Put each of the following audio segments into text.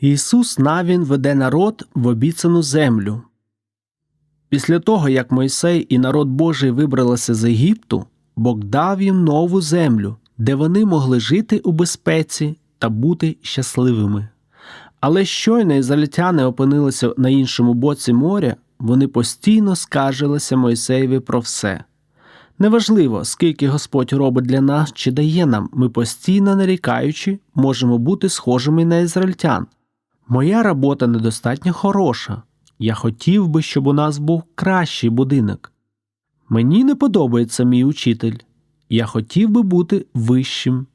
Ісус Навін веде народ в обіцяну землю. Після того, як Мойсей і народ Божий вибралися з Єгипту, Бог дав їм нову землю, де вони могли жити у безпеці та бути щасливими. Але щойно ізраїльтяни опинилися на іншому боці моря, вони постійно скаржилися Мойсеєві про все. Неважливо, скільки Господь робить для нас чи дає нам, ми постійно нарікаючи, можемо бути схожими на ізраїльтян. Моя робота недостатньо хороша. Я хотів би, щоб у нас був кращий будинок. Мені не подобається мій учитель. Я хотів би бути вищим.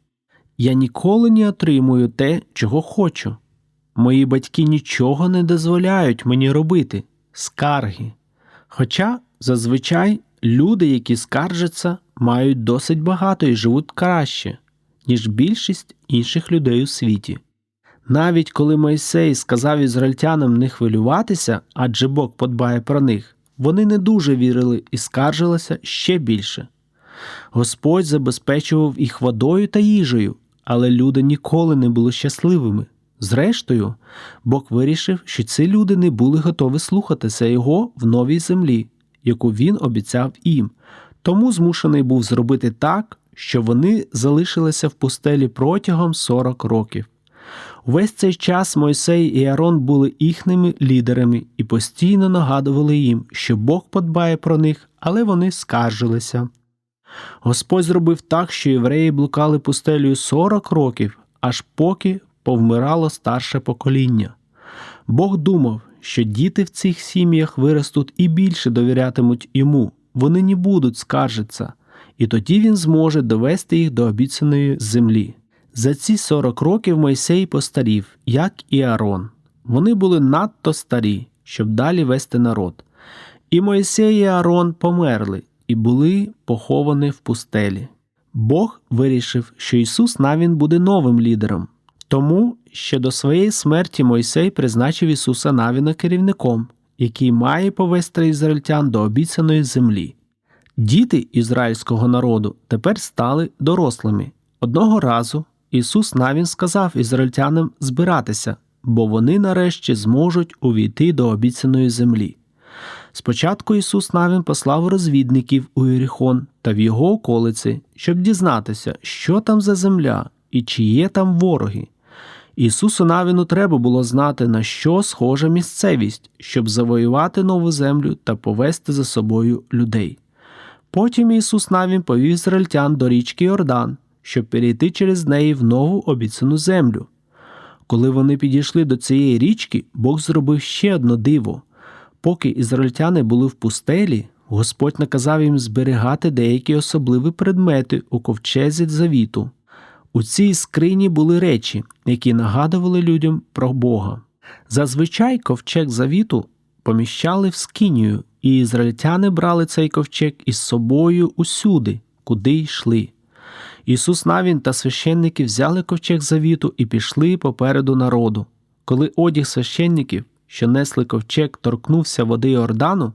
Я ніколи не отримую те, чого хочу. Мої батьки нічого не дозволяють мені робити скарги. Хоча зазвичай люди, які скаржаться, мають досить багато і живуть краще, ніж більшість інших людей у світі. Навіть коли Мойсей сказав ізраїльтянам не хвилюватися, адже Бог подбає про них, вони не дуже вірили і скаржилися ще більше. Господь забезпечував їх водою та їжею, але люди ніколи не були щасливими. Зрештою, Бог вирішив, що ці люди не були готові слухатися його в новій землі, яку він обіцяв їм, тому змушений був зробити так, що вони залишилися в пустелі протягом 40 років. Увесь цей час Мойсей і Аарон були їхніми лідерами і постійно нагадували їм, що Бог подбає про них, але вони скаржилися. Господь зробив так, що євреї блукали пустелею 40 років, аж поки повмирало старше покоління. Бог думав, що діти в цих сім'ях виростуть і більше довірятимуть йому, вони не будуть скаржитися, і тоді він зможе довести їх до обіцяної землі. За ці 40 років Мойсей постарів, як і Аарон. Вони були надто старі, щоб далі вести народ. І Мойсей і Аарон померли і були поховані в пустелі. Бог вирішив, що Ісус Навін буде новим лідером. Тому ще до своєї смерті Мойсей призначив Ісуса Навіна керівником, який має повести ізраїльтян до обіцяної землі. Діти ізраїльського народу тепер стали дорослими. Одного разу Ісус Навін сказав ізраїльтянам збиратися, бо вони нарешті зможуть увійти до обіцяної землі. Спочатку Ісус Навін послав розвідників у Єріхон та в його околиці, щоб дізнатися, що там за земля і чи є там вороги. Ісусу Навіну треба було знати, на що схожа місцевість, щоб завоювати нову землю та повести за собою людей. Потім Ісус Навін повів ізраїльтян до річки Йордан, щоб перейти через неї в нову обіцяну землю. Коли вони підійшли до цієї річки, Бог зробив ще одне диво. Поки ізраїльтяни були в пустелі, Господь наказав їм зберігати деякі особливі предмети у ковчезі завіту. У цій скрині були речі, які нагадували людям про Бога. Зазвичай ковчег завіту поміщали в скинію, і ізраїльтяни брали цей ковчег із собою усюди, куди йшли. Ісус Навін та священники взяли ковчег завіту і пішли попереду народу. Коли одяг священників, що несли ковчег, торкнувся води Йордану,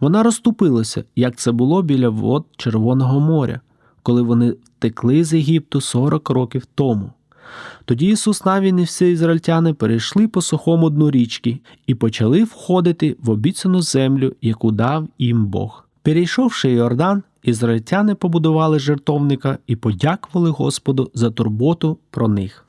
вона розступилася, як це було біля вод Червоного моря, коли вони втекли з Єгипту 40 років тому. Тоді Ісус Навін і всі ізраїльтяни перейшли по сухому дну річки і почали входити в обіцяну землю, яку дав їм Бог. Перейшовши Йордан, ізраїльтяни побудували жертовника і подякували Господу за турботу про них.